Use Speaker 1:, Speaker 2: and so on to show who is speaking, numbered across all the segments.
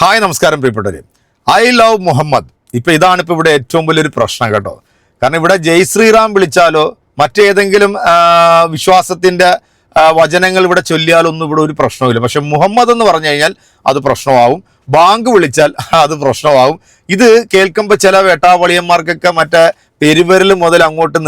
Speaker 1: Hi നമസ്കാരം പ്രിയപ്പെട്ടവര്. I love Muhammad. ഇപ്പൊ ഇതാണ് ഇപ്പോൾ ഇവിടെ ഏറ്റവും വലിയൊരു പ്രശ്നം കേട്ടോ. കാരണം ഇവിടെ ജയ് ശ്രീറാം വിളിച്ചാലോ മറ്റേതെങ്കിലും വിശ്വാസത്തിന്റെ വചനങ്ങൾ ഇവിടെ ചൊല്ലിയാലൊന്നും ഇവിടെ ഒരു പ്രശ്നവുമില്ല. പക്ഷെ മുഹമ്മദ് എന്ന് പറഞ്ഞു കഴിഞ്ഞാൽ അത് പ്രശ്നമാവും. ബാങ്ക് വിളിച്ചാൽ അത് പ്രശ്നമാവും. ഇത് കേൾക്കുമ്പോൾ ചില വേട്ടാവളിയന്മാർക്കൊക്കെ മറ്റേ പെരുവരൽ മുതൽ അങ്ങോട്ട്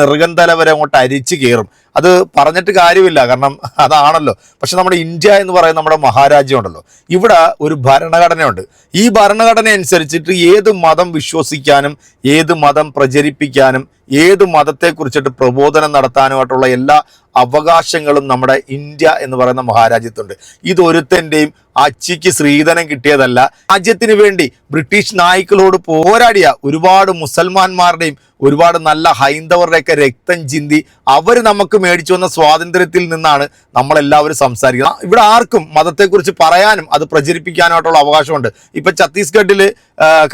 Speaker 1: തല വരെ അങ്ങോട്ട് അരിച്ചു കയറും. അത് പറഞ്ഞിട്ട് കാര്യമില്ല കാരണം അതാണല്ലോ. പക്ഷെ നമ്മുടെ ഇന്ത്യ എന്ന് പറയുന്ന നമ്മുടെ മഹാരാജ്യം ഉണ്ടല്ലോ. ഇവിടെ ഒരു ഭരണഘടനയുണ്ട്. ഈ ഭരണഘടന അനുസരിച്ചിട്ട് ഏത് മതം വിശ്വസിക്കാനും ഏത് മതം പ്രചരിപ്പിക്കാനും ഏത് മതത്തെക്കുറിച്ചിട്ട് പ്രബോധനം നടത്താനുമായിട്ടുള്ള എല്ലാ അവകാശങ്ങളും നമ്മുടെ ഇന്ത്യ എന്ന് പറയുന്ന മഹാരാജ്യത്തുണ്ട്. ഇതൊരുത്തന്റെയും അച്ചിക്ക് ശ്രീധനം കിട്ടിയതല്ല. രാജ്യത്തിന് വേണ്ടി ബ്രിട്ടീഷ് നായ്ക്കളോട് പോരാടിയ ഒരുപാട് മുസൽമാന്മാരുടെയും ഒരുപാട് നല്ല ഹൈന്ദവരുടെയൊക്കെ രക്തം ചിന്തി അവർ നമുക്ക് മേടിച്ചു വന്ന സ്വാതന്ത്ര്യത്തിൽ നിന്നാണ് നമ്മളെല്ലാവരും സംസാരിക്കുന്നത്. ഇവിടെ ആർക്കും മതത്തെക്കുറിച്ച് പറയാനും അത് പ്രചരിപ്പിക്കാനായിട്ടുള്ള അവകാശമുണ്ട്. ഇപ്പം ഛത്തീസ്ഗഡിൽ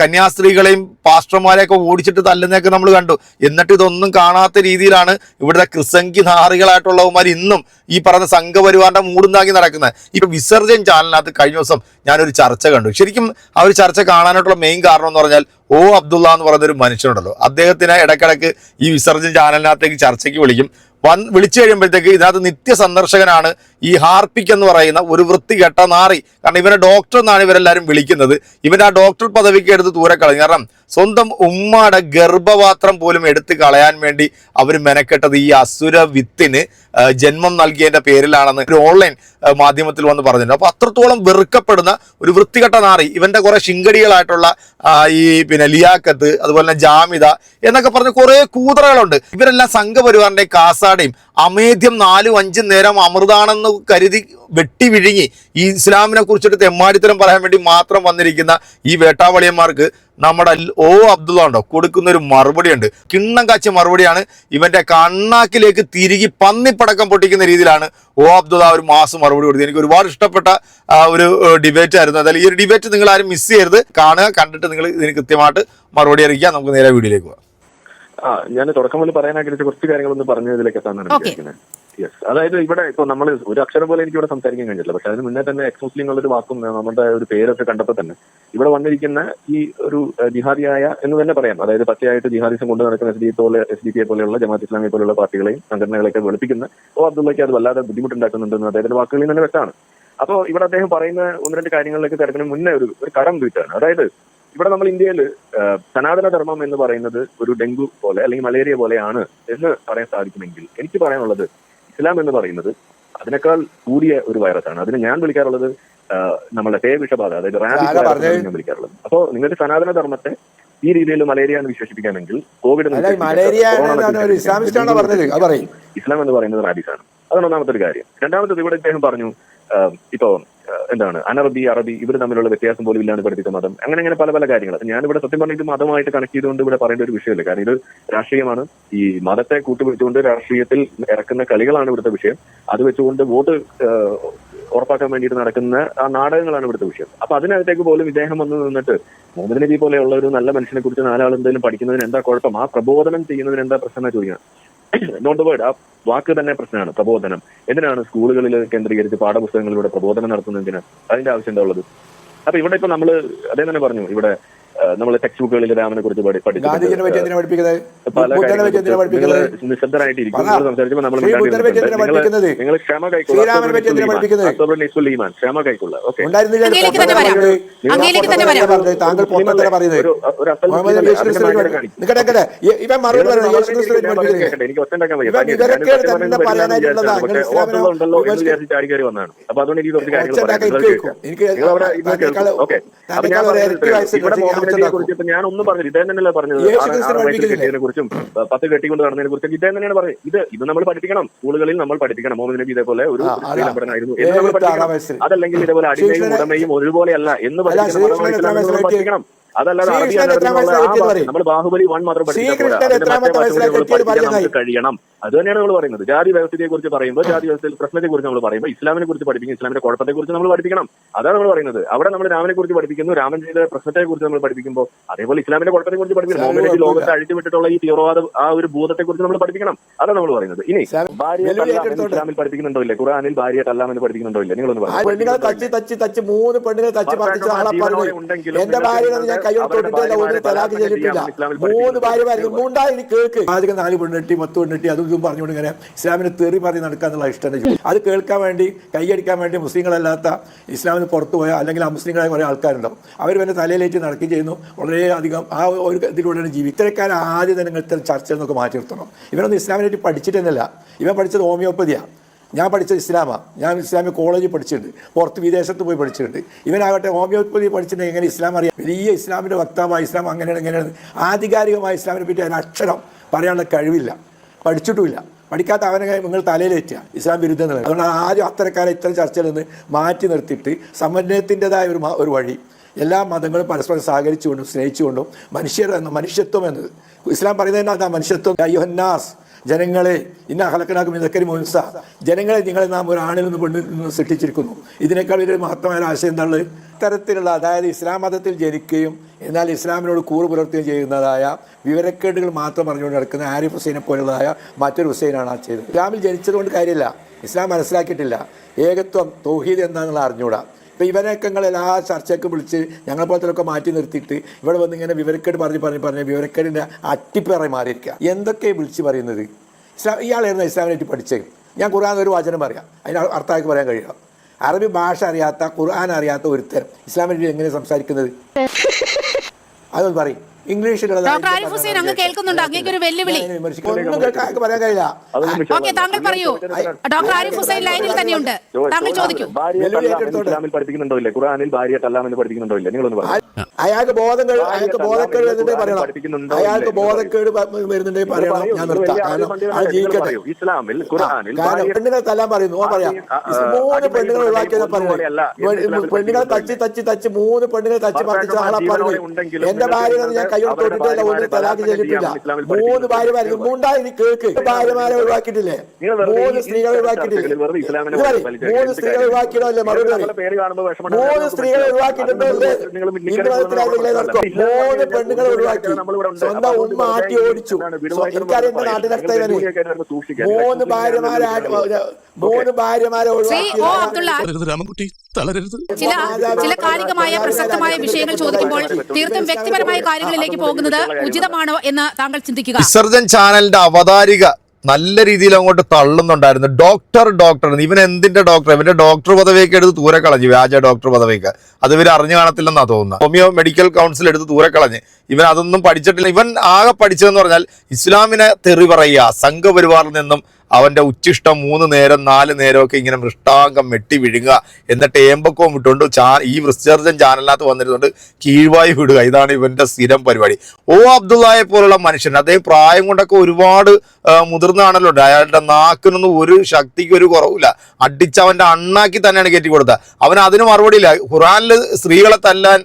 Speaker 1: കന്യാസ്ത്രീകളെയും പാസ്റ്റർമാരെയൊക്കെ ഓടിച്ചിട്ട് തല്ലുന്നതൊക്കെ നമ്മൾ കണ്ടു. എന്നിട്ട് ഇതൊന്നും കാണാത്ത രീതിയിലാണ് ഇവിടുത്തെ ക്രിസംഗി നാറികളായിട്ടുള്ളവന്മാർ ഇന്നും ഈ പറഞ്ഞ സംഘപരിവാറിന്റെ മൂടുന്നാക്കി നടക്കുന്നത്. ഇപ്പം വിസർജൻ ചാനലിനകത്ത് കഴിഞ്ഞ ദിവസം ഞാനൊരു ചർച്ച കണ്ടു. ശരിക്കും ആ ഒരു ചർച്ച കാണാനായിട്ടുള്ള മെയിൻ കാരണം എന്ന് പറഞ്ഞാൽ ഓ അബ്ദുള്ള എന്ന് പറയുന്ന ഒരു മനുഷ്യനുണ്ടല്ലോ. അദ്ദേഹത്തിനെ ഇടക്കിടക്ക് ഈ വിസർജൻ ചാനലിനകത്തേക്ക് ചർച്ചയ്ക്ക് വിളിക്കും. വൻ വിളിച്ചു കഴിയുമ്പോഴത്തേക്ക് ഇതിനകത്ത് നിത്യ സന്ദർശകനാണ് ഈ ഹാർപ്പിക് എന്ന് പറയുന്ന ഒരു വൃത്തികെട്ട നാറി. കാരണം ഇവനെ ഡോക്ടർ എന്നാണ് ഇവരെല്ലാവരും വിളിക്കുന്നത്. ഇവൻ ആ ഡോക്ടർ പദവിക്ക് എടുത്ത് ദൂരെ കളഞ്ഞു കാരണം സ്വന്തം ഉമ്മയുടെ ഗർഭപാത്രം പോലും എടുത്ത് കളയാൻ വേണ്ടി അവർ മെനക്കെട്ടത് ഈ അസുര വിത്തിന് ജന്മം നൽകിയതിന്റെ പേരിലാണെന്ന് ഒരു ഓൺലൈൻ മാധ്യമത്തിൽ വന്ന് പറഞ്ഞിട്ടുണ്ട്. അപ്പൊ അത്രത്തോളം വെറുക്കപ്പെടുന്ന ഒരു വൃത്തികെട്ട നാറി ഇവന്റെ കുറെ ശിങ്കടികളായിട്ടുള്ള ഈ പിന്നെ ലിയാക്കത്ത് അതുപോലെ തന്നെ ജാമിത എന്നൊക്കെ പറഞ്ഞ് കുറെ കൂതറകളുണ്ട്. ഇവരെല്ലാം സംഘപരിവാറിന്റെ കാസാടയും അമേദ്യം നാലും അഞ്ചും നേരം അമൃതാണെന്ന് കരുതി വെട്ടി വിഴുങ്ങി. ഈ ഇസ്ലാമിനെ കുറിച്ചിട്ട് തെമ്മാടിത്തരം പറയാൻ വേണ്ടി മാത്രം വന്നിരിക്കുന്ന ഈ വേട്ടാവളിയന്മാർക്ക് നമ്മുടെ ഓ അബ്ദുള്ള ഉണ്ടോ? കൊടുക്കുന്ന ഒരു മറുപടിയുണ്ട്. കിണ്ണം കാച്ച മറുപടിയാണ് ഇവന്റെ കണ്ണാക്കിലേക്ക് തിരികെ പന്നിപ്പടക്കം പൊട്ടിക്കുന്ന രീതിയിലാണ് ഓ അബ്ദുള്ള ഒരു മാസം മറുപടി കൊടുത്തത്. എനിക്ക് ഒരുപാട് ഇഷ്ടപ്പെട്ട ഒരു ഡിബേറ്റ് ആയിരുന്നു. അതായത് ഈ ഒരു ഡിബേറ്റ് നിങ്ങൾ ആരും മിസ് ചെയ്യരുത്. കാണുക കണ്ടിട്ട് നിങ്ങൾ ഇതിന് കൃത്യമായിട്ട് മറുപടി അറിയിക്കുക. നമുക്ക് നേരെ വീഡിയോയിലേക്ക് പോകാം.
Speaker 2: ആ ഞാൻ തുടക്കം മുതൽ പറയാൻ ആഗ്രഹിച്ച കുറച്ച് കാര്യങ്ങളൊന്ന് പറഞ്ഞതിലേക്ക്
Speaker 3: എത്താനാണ്.
Speaker 2: വിചാരിക്കുന്നത് യെസ് അതായത് ഇവിടെ ഇപ്പൊ നമ്മൾ ഒരു അക്ഷരം പോലെ എനിക്ക് ഇവിടെ സംസാരിക്കാൻ കഴിഞ്ഞില്ല പക്ഷെ അതിന് മുന്നേ തന്നെ എക്സ് മുസ്ലിങ്ങളുടെ ഒരു വാക്കും നമ്മുടെ ഒരു പേരൊക്കെ കണ്ടപ്പോൾ തന്നെ ഇവിടെ വന്നിരിക്കുന്ന ഈ ഒരു ജിഹാദിയായ എന്ന് തന്നെ പറയാം. അതായത് പച്ചയായിട്ട് ജിഹാദിസം കൊണ്ട് നടക്കുന്ന എസ് ഡി പോലെ എസ് ഡി പി പോലെയുള്ള ജമാഅത്ത് ഇസ്ലാമി പോലെയുള്ള പാർട്ടികളെയും സംഘടനകളെയൊക്കെ വെളുപ്പിക്കുന്ന ഓ അബ്ദുള്ളയ്ക്ക് അത് വല്ലാതെ ബുദ്ധിമുട്ടുണ്ടാക്കുന്നുണ്ടെന്ന് അദ്ദേഹത്തിന്റെ വാക്കുകളിൽ തന്നെ വ്യക്തമാണ്. അപ്പോൾ ഇവിടെ അദ്ദേഹം പറയുന്ന ഒന്ന് രണ്ട് കാര്യങ്ങളിലേക്ക് തിരക്കിന് മുന്നേ ഒരു ഒരു കടം വീട്ടാണ്. അതായത് ഇവിടെ നമ്മൾ ഇന്ത്യയിൽ സനാതന ധർമ്മം എന്ന് പറയുന്നത് ഒരു ഡെങ്കു പോലെ അല്ലെങ്കിൽ മലേറിയ പോലെയാണ് എന്ന് പറയാൻ സാധിക്കുമെങ്കിൽ എനിക്ക് പറയാനുള്ളത് ഇസ്ലാം എന്ന് പറയുന്നത് അതിനേക്കാൾ കൂടിയ ഒരു വൈറസാണ്. അതിന് ഞാൻ വിളിക്കാറുള്ളത് നമ്മളെ നമ്മുടെ പേ വിഷബാധ അതായത് റാബിസ് ഞാൻ വിളിക്കാറുള്ളത്. അപ്പോ നിങ്ങൾക്ക് സനാതന ധർമ്മത്തെ ഈ രീതിയിൽ മലേറിയ എന്ന് വിശേഷിപ്പിക്കാമെങ്കിൽ കോവിഡ് ഇസ്ലാം എന്ന് പറയുന്നത് റാബിസ് ആണ് അതാണ് ഒന്നാമത്തെ ഒരു കാര്യം. രണ്ടാമത്തത് ഇവിടെ ഇദ്ദേഹം പറഞ്ഞു ഇപ്പോ എന്താണ്? അനറബി അറബി ഇവർ തമ്മിലുള്ള വ്യത്യാസം പോലും ഇല്ലാണ്ട് പഠിപ്പിച്ച മതം. അങ്ങനെ അങ്ങനെ പല പല കാര്യങ്ങൾ ഞാനിവിടെ സത്യം പറഞ്ഞ ഇത് മതമായിട്ട് കണക്ട് ചെയ്തുകൊണ്ട് ഇവിടെ പറയേണ്ട ഒരു വിഷയമല്ല. കാരണം ഇത് രാഷ്ട്രീയമാണ്. ഈ മതത്തെ കൂട്ടുപിടിച്ചുകൊണ്ട് രാഷ്ട്രീയത്തിൽ ഇറക്കുന്ന കളികളാണ് ഇവിടുത്തെ വിഷയം. അത് വെച്ചുകൊണ്ട് വോട്ട് ഉറപ്പാക്കാൻ വേണ്ടിയിട്ട് നടക്കുന്ന ആ നാടകങ്ങളാണ് ഇവിടുത്തെ വിഷയം. അപ്പൊ അതിനകത്തേക്ക് പോലും ഇദ്ദേഹം വന്ന് നിന്നിട്ട് മുഹമ്മദ് നബി പോലെയുള്ള ഒരു നല്ല മനുഷ്യനെ കുറിച്ച് നാലാൾ എന്തെങ്കിലും പഠിക്കുന്നതിന് എന്താ കുഴപ്പം? ആ പ്രബോധനം ചെയ്യുന്നതിന് എന്താ പ്രശ്നം ചോദിക്കണം. ദ വേർഡ് വാക്ക് തന്നെ പ്രശ്നമാണ് പ്രബോധനം. എന്തിനാണ് സ്കൂളുകളിൽ കേന്ദ്രീകരിച്ച് പാഠപുസ്തകങ്ങളിലൂടെ പ്രബോധനം നടത്തുന്നതിന് അതിന്റെ ആവശ്യം എന്താ ഉള്ളത്? അപ്പൊ ഇവിടെ ഇപ്പൊ നമ്മൾ അതേ തന്നെ പറഞ്ഞു ഇവിടെ നമ്മൾ ടെക്സ്റ്റ് ബുക്കുകളിൽ രാമനെ കുറിച്ച് പഠി-
Speaker 4: ഗാന്ധിജിനെ പറ്റി എന്തിനാ പഠിപ്പിക്കുന്നത്?
Speaker 2: പല
Speaker 4: ബുദ്ധനെ പറ്റി എന്തിനാ
Speaker 2: നിങ്ങൾ നിശബ്ദരായിട്ടിരിക്കും ക്ഷമ ക്ഷമ കൈക്കൊള്ളുക ഓക്കെ. എനിക്ക് ഉണ്ടല്ലോ എന്ന്
Speaker 4: വിമർശിച്ച്
Speaker 2: വിചാരിച്ച് ചാടി കയറി വന്നതാണ്. അപ്പൊ അതുകൊണ്ട് എനിക്ക് കുറച്ച് കാര്യങ്ങൾ പറയാം. ഓക്കെ. അപ്പൊ ഞാൻ ഇവിടെ
Speaker 4: കുറച്ച്
Speaker 2: ഞാൻ ഒന്നും പറഞ്ഞില്ല. ഇദ്ദേഹം തന്നെയല്ലേ പറഞ്ഞത്. കുറിച്ചും പത്ത് കെട്ടിക്കൊണ്ട് നടന്നതിനെ കുറിച്ചും ഇദ്ദേഹം തന്നെയാണ് പറയുന്നത് ഇത് ഇത് നമ്മൾ പഠിപ്പിക്കണം. സ്കൂളുകളിൽ നമ്മൾ പഠിപ്പിക്കണം. മുഹമ്മദ് നബി ഇതേപോലെ ഒരു. എന്ന് നമ്മൾ പഠിപ്പിക്കണം. അതല്ലെങ്കിൽ ഇതേപോലെ അടിമയും ഉടമയും ഒരുപോലെയല്ല എന്ന്
Speaker 4: പറഞ്ഞു
Speaker 2: പഠിപ്പിക്കണം. നമ്മൾ അതല്ലാതെ ബാഹുബലി വൺ മാത്രം പഠിക്കാൻ കഴിയണം. അത് തന്നെയാണ് നമ്മൾ പറയുന്നത്. ജാതി വ്യവസ്ഥയെ കുറിച്ച് പറയുമ്പോൾ ജാതി വ്യവസ്ഥയിൽ പ്രശ്നത്തെ കുറിച്ച് നമ്മൾ പറയുമ്പോൾ ഇസ്ലാമിനെ കുറിച്ച് പഠിപ്പിക്കും ഇസ്ലാമിന്റെ കുഴപ്പത്തെ കുറിച്ച് നമ്മൾ പഠിപ്പിക്കണം. അതാണ് നമ്മൾ പറയുന്നത്. അവിടെ നമ്മൾ രാമനെ കുറിച്ച് പഠിപ്പിക്കുന്നു രാമൻ ചെയ്ത പ്രശ്നത്തെ കുറിച്ച് നമ്മൾ പഠിപ്പിക്കുമ്പോൾ അതേപോലെ ഇസ്ലാമിന്റെ കുഴപ്പത്തെ കുറിച്ച് പഠിപ്പിക്കണം മുഹമ്മദ് ലോകത്തെ. അഴിച്ചുവിട്ടിട്ടുള്ള ഈ തീവ്രവാദ ആ ഒരു ഭൂതത്തെ കുറിച്ച് നമ്മൾ പഠിപ്പിക്കണം. അതാണ് നമ്മൾ പറയുന്നത്. ഇനി
Speaker 4: ഭാര്യ
Speaker 2: ഭാര്യയെ തല്ലാമെന്ന്. ഇസ്ലാമിൽ പഠിപ്പിക്കുന്നുണ്ടോ ഇല്ലേ? ഖുറാനിൽ ഭാര്യയെ തല്ലാമെന്ന് പഠിപ്പിക്കുന്നുണ്ടോ ഇല്ലേ? നിങ്ങളൊന്ന്
Speaker 4: പറഞ്ഞു പെണ്ണുങ്ങളെ തച്ച് തച്ച് തച്ച് മൂന്ന് പെണ്ണുങ്ങളെ തച്ച് പറിച്ച കൈയോട് തൊട്ടിട്ടില്ല ഒരു തലാക്ക് ചെയ്തിട്ടില്ല. മൂന്ന് ഭാര്യമാരും മൂണ്ടായി നീ കേൾക്ക്. ആദ്യം നാല് പെണ്ണെട്ടി പത്ത് പെണ്ണെട്ടി അതും ഇതും പറഞ്ഞുകൊണ്ട് ഇങ്ങനെ ഇസ്ലാമിന് തെറി പറഞ്ഞ് നടക്കാന്നുള്ള ഇഷ്ടം അത് കേൾക്കാൻ വേണ്ടി കൈയടിക്കാൻ വേണ്ടി മുസ്ലിങ്ങളല്ലാത്ത ഇസ്ലാമിന് പുറത്തു പോയ അല്ലെങ്കിൽ അമുസ്ലിങ്ങളായ കുറേ ആൾക്കാരുണ്ടാവും. അവർ പിന്നെ തലയിലേറ്റ് നടക്കുകയും ചെയ്യുന്നു. വളരെയധികം ആ ഒരു ഇതിലൂടെയാണ് ജീവി ഇത്തരക്കാരെ ആദ്യം തന്നെ ഇത്തരം ചർച്ചയിൽ നിന്നൊക്കെ മാറ്റി നിർത്തണം. ഇവരൊന്നും ഇസ്ലാമിനെ പറ്റി പഠിച്ചിട്ടൊന്നുമല്ല. ഇവൻ പഠിച്ചത് ഹോമിയോപ്പതിയാണ് ഞാൻ പഠിച്ച ഇസ്ലാമാണ് ഞാൻ ഇസ്ലാമിക് കോളേജിൽ പഠിച്ചിട്ടുണ്ട്. പുറത്ത് വിദേശത്ത് പോയി പഠിച്ചിട്ടുണ്ട്. ഇവനാകട്ടെ ഹോമിയോപ്പതി പഠിച്ചിട്ടുണ്ടെങ്കിൽ എങ്ങനെ ഇസ്ലാം അറിയാം? വലിയ ഇസ്ലാമിന്റെ വക്താവായ ഇസ്ലാം അങ്ങനെയാണ് എങ്ങനെയാണ് ആധികാരികമായ ഇസ്ലാമിനെ പറ്റി അതിന് അക്ഷരം പറയാനുള്ള കഴിവില്ല. പഠിച്ചിട്ടുമില്ല. പഠിക്കാത്ത അവനെ നിങ്ങൾ തലയിലേറ്റുക ഇസ്ലാം വിരുദ്ധം പറയുന്നത് അതുകൊണ്ട് ആദ്യം അത്തരക്കാരെ ഇത്തരം ചർച്ചയിൽ നിന്ന് മാറ്റി നിർത്തിയിട്ട് സമന്വയത്തിന്റെതായ ഒരു ഒരു വഴി. എല്ലാ മതങ്ങളും പരസ്പരം സഹകരിച്ചുകൊണ്ടും സ്നേഹിച്ചുകൊണ്ടും മനുഷ്യർ എന്ന മനുഷ്യത്വം എന്നത്. ഇസ്ലാം പറയുന്നത് അതാ മനുഷ്യത്വം അയ്യോഹന്നാസ് ജനങ്ങളെ ഇന്ന ഹലക്കനാക്കും ഇതൊക്കെ മുൻസ ജനങ്ങളെ നിങ്ങളെ നാം ഒരു ആണിൽ നിന്ന് പെണ്ണിൽ നിന്ന് സൃഷ്ടിച്ചിരിക്കുന്നു. ഇതിനേക്കാൾ ഒരു മഹത്തമായ ആശയം എന്താണ്? ഇത്തരത്തിലുള്ള അതായത് ഇസ്ലാം മതത്തിൽ ജനിക്കുകയും എന്നാൽ ഇസ്ലാമിനോട് കൂറ് പുലർത്തുകയും ചെയ്യുന്നതായ വിവരക്കേടുകൾ മാത്രം പറഞ്ഞുകൊണ്ട് നടക്കുന്ന ആരിഫ് ഹുസൈനെ പോലുള്ളതായ മറ്റൊരു ഹുസൈനാണ് ആ ചെയ്തത്. ഇസ്ലാമിൽ ജനിച്ചതുകൊണ്ട് കാര്യമില്ല. ഇസ്ലാം മനസ്സിലാക്കിയിട്ടില്ല. ഏകത്വം തൗഹീദ് എന്താണെന്നുള്ള അറിഞ്ഞൂടാ ഇപ്പം ഇവരെയൊക്കെ നിങ്ങൾ എല്ലാ ചർച്ചയ്ക്കും വിളിച്ച് ഞങ്ങളെ പോലത്തെ മാറ്റി നിർത്തിയിട്ട് ഇവിടെ വന്ന് ഇങ്ങനെ വിവരക്കേട് പറഞ്ഞ് പറഞ്ഞ് പറഞ്ഞ് വിവരക്കേടിന്റെ അട്ടിപ്പേറെ മാറിയിരിക്കുക എന്തൊക്കെ വിളിച്ച് പറയുന്നത്? ഇസ്ലാം ഇയാളായിരുന്നു ഇസ്ലാമിനായിട്ട് പഠിച്ചത്. ഞാൻ ഖുർആൻ ഒരു വചനം പറയാം. അതിന് അർത്ഥമാക്കി പറയാൻ കഴിയണം അറബി ഭാഷ അറിയാത്ത ഖുർആൻ അറിയാത്ത ഒരുത്തരം ഇസ്ലാമിനായിട്ട് എങ്ങനെ സംസാരിക്കുന്നത്? അതൊന്ന് പറയും. ഇംഗ്ലീഷിലുള്ള
Speaker 3: ഡോക്ടർ ആരിഫ് ഹുസൈൻ അങ്ങ് കേൾക്കുന്നുണ്ട് അങ്ങേക്ക് ഒരു വെല്ലുവിളി
Speaker 4: ഒന്നും കേൾക്കാൻ ആൾക്ക് പറയാൻ കഴിയില്ല
Speaker 2: അതൊന്നും
Speaker 3: ഓക്കെ താങ്കൾ പറയൂ ഡോക്ടർ ആരിഫ് ഹുസൈൻ ലൈനിൽ തന്നെയുണ്ട് താങ്കൾ ചോദിക്കൂ
Speaker 2: പഠിപ്പിക്കുന്നുണ്ടോ ഇല്ലേ ഖുറാനിൽ ഭാര്യയെ തല്ലാമെന്ന് പഠിപ്പിക്കുന്നുണ്ടോ ഇല്ലേ നിങ്ങളൊന്ന് പറ
Speaker 4: അയാൾക്ക് ബോധങ്ങൾ അയാൾക്ക് ബോധക്കേട് വരുന്നുണ്ടെങ്കിൽ പറയണം അയാൾക്ക് ബോധക്കേട് വരുന്നുണ്ടെങ്കിൽ പറയണം ഞാൻ നിർത്താം കാരണം അത് ജീവിക്കട്ടെ
Speaker 2: ഇസ്ലാമിൽ
Speaker 4: പെണ്ണുങ്ങൾ തല്ലാൻ പറയുന്നു പറയാം മൂന്ന് പെണ്ണുങ്ങൾ ഒഴിവാക്കിയതാ. പറയുന്നത് പെണ്ണുങ്ങളെ തച്ച് തച്ച് തച്ച് മൂന്ന് പെണ്ണുങ്ങളെ തച്ച് ആളെ പറഞ്ഞു
Speaker 2: ഉണ്ടെങ്കിലും
Speaker 4: എന്റെ ഭാര്യ ഞാൻ കൈയോട് തൊട്ടിട്ടില്ല
Speaker 2: ഭാര്യമാരെ
Speaker 4: തലാക്ക് ചെയ്തിട്ടില്ല. മൂന്ന്. ഭാര്യമാരെ മൂണ്ടായി കേക്ക്. ഭാര്യമാരെ ഒഴിവാക്കിയിട്ടില്ലേ? മൂന്ന് സ്ത്രീകളെ ഒഴിവാക്കിയിട്ടില്ലേ. മൂന്ന് സ്ത്രീകളെ
Speaker 2: ഒഴിവാക്കിയിടല്ലേ
Speaker 4: ഒഴിവാക്കിയിടോ മറുപടി മൂന്ന് സ്ത്രീകളെ
Speaker 2: ഒഴിവാക്കിയിട്ടുണ്ടല്ലേ
Speaker 4: ഒഴിവാക്കിയിട്ടുണ്ട്
Speaker 2: നിങ്ങൾ- നിങ്ങൾ മിന്നിക്കൽ
Speaker 4: നടക്കും. മൂന്ന് പെണ്ണുങ്ങളെ ഒഴിവാക്കി. സ്വന്തം ഉമ്മ ആട്ടി ഓടിച്ചു.
Speaker 2: എന്താണ്
Speaker 4: സ്വ- എനിക്കറിയാം എന്റെ
Speaker 2: നമ്മൾ
Speaker 4: ഇവന്. മൂന്ന് ഭാര്യമാരെ മൂന്ന് ഭാര്യമാരെ ഒഴിവാക്കി
Speaker 5: രാമൻകുട്ടി. തളരരുത്.
Speaker 3: ചില ചില കാലികമായ പ്രസക്തമായ വിഷയങ്ങൾ ചോദിക്കുമ്പോൾ തീർത്തും വ്യക്തിപരമായ കാര്യങ്ങളിലേക്ക് പോകുന്നത് ഉചിതമാണോ എന്ന് താങ്കൾ ചിന്തിക്കുക.
Speaker 1: വിസർജൻ ചാനലിന്റെ അവതാരിക നല്ല രീതിയിൽ അങ്ങോട്ട് തള്ളുന്നുണ്ടായിരുന്നു. ഡോക്ടർ ഡോക്ടർ ഇവൻ എന്തിന്റെ ഡോക്ടർ? ഇവന്റെ ഡോക്ടർ പദവിയൊക്കെ എടുത്ത് ദൂരെ കളഞ്ഞു. വ്യാജ ഡോക്ടർ പദവിയൊക്കെ. അത് ഇവർ അറിഞ്ഞു കാണത്തില്ലെന്നാ തോന്നുന്നത്. ഹോമിയോ മെഡിക്കൽ കൗൺസിൽ എടുത്ത് ദൂരെ കളഞ്ഞ്. ഇവൻ അതൊന്നും പഠിച്ചിട്ടില്ല. ഇവൻ ആകെ പഠിച്ചതെന്ന് പറഞ്ഞാൽ ഇസ്ലാമിനെ തെറി പറയുക സംഘപരിവാറിൽ നിന്നും അവന്റെ ഉച്ചിഷ്ടം മൂന്ന് നേരം നാല് നേരമൊക്കെ ഇങ്ങനെ മൃഷ്ടാംഗം വെട്ടി വിഴുങ്ങുക. എന്നിട്ട് ഏമ്പക്കവും വിട്ടുകൊണ്ട് ചാ ഈ വിസർജൻ ചാനലിനകത്ത് വന്നിരുന്നുണ്ട് കീഴ്വായി വിടുക. ഇതാണ് ഇവന്റെ സ്ഥിരം പരിപാടി. ഓ അബ്ദുള്ളയെ പോലുള്ള മനുഷ്യൻ. അദ്ദേഹം പ്രായം കൊണ്ടൊക്കെ ഒരുപാട് മുതിർന്നാണല്ലോ അയാളുടെ നാക്കിനൊന്നും ഒരു ശക്തിക്ക് ഒരു കുറവില്ല അടിച്ച് അവന്റെ അണ്ണാക്കി തന്നെയാണ് കയറ്റി കൊടുത്തത്. അവൻ അതിന് മറുപടിയില്ല. ഖുറാനിൽ സ്ത്രീകളെ തല്ലാൻ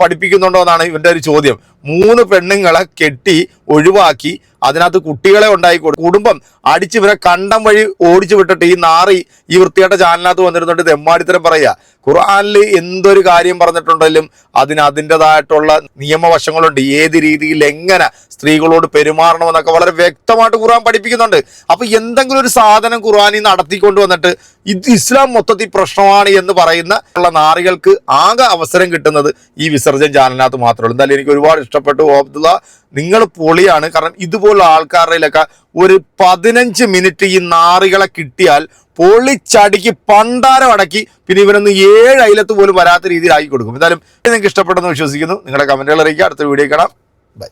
Speaker 1: പഠിപ്പിക്കുന്നുണ്ടോ എന്നാണ് ഇവന്റെ ഒരു ചോദ്യം. മൂന്ന് പെണ്ണുങ്ങളെ കെട്ടി ഒഴിവാക്കി അതിനകത്ത് കുട്ടികളെ ഉണ്ടായി കുടുംബം അടിച്ച് ഇവരെ കണ്ടം വഴി ഓടിച്ചു വിട്ടിട്ട് ഈ നാറി ഈ വൃത്തിയായിട്ട ചാനലിനകത്ത് വന്നിരുന്നിട്ട് തെമ്മാടിത്തരം പറയുക. ഖുർആാനിൽ എന്തൊരു കാര്യം പറഞ്ഞിട്ടുണ്ടെങ്കിലും അതിന് അതിന്റെതായിട്ടുള്ള നിയമവശങ്ങളുണ്ട്. ഏത് രീതിയിൽ എങ്ങനെ സ്ത്രീകളോട് പെരുമാറണമെന്നൊക്കെ വളരെ വ്യക്തമായിട്ട് ഖുർആൻ പഠിപ്പിക്കുന്നുണ്ട്. അപ്പോൾ എന്തെങ്കിലും ഒരു സാധനം ഖുർആാനി നടത്തിക്കൊണ്ട് വന്നിട്ട് ഇത് ഇസ്ലാം മൊത്തത്തിൽ പ്രശ്നമാണ് എന്ന് പറയുന്ന ഉള്ള നാറികൾക്ക് ആകെ അവസരം കിട്ടുന്നത് ഈ വിസർജൻ ചാനലിനകത്ത് മാത്രമേ ഉള്ളൂ. എന്തായാലും എനിക്ക് ഒരുപാട് ഇഷ്ടപ്പെട്ടു. അബ്ദുള്ള നിങ്ങൾ പൊളിയാണ്. കാരണം ഇതുപോലുള്ള ആൾക്കാരുടെയിലൊക്കെ ഒരു പതിനഞ്ച് മിനിറ്റ് ഈ നാറികളെ കിട്ടിയാൽ പൊളിച്ചടുക്കി പണ്ടാരം അടക്കി പിന്നെ ഇവനൊന്ന് ഏഴ് അയിലത്ത് പോലും വരാത്ത രീതിയിൽ ആക്കി കൊടുക്കും. എന്തായാലും നിങ്ങൾക്ക് ഇഷ്ടപ്പെട്ടെന്ന് വിശ്വസിക്കുന്നു. നിങ്ങളുടെ കമന്റുകൾ അറിയിക്കുക. അടുത്ത വീഡിയോ കാണാം. ബൈ.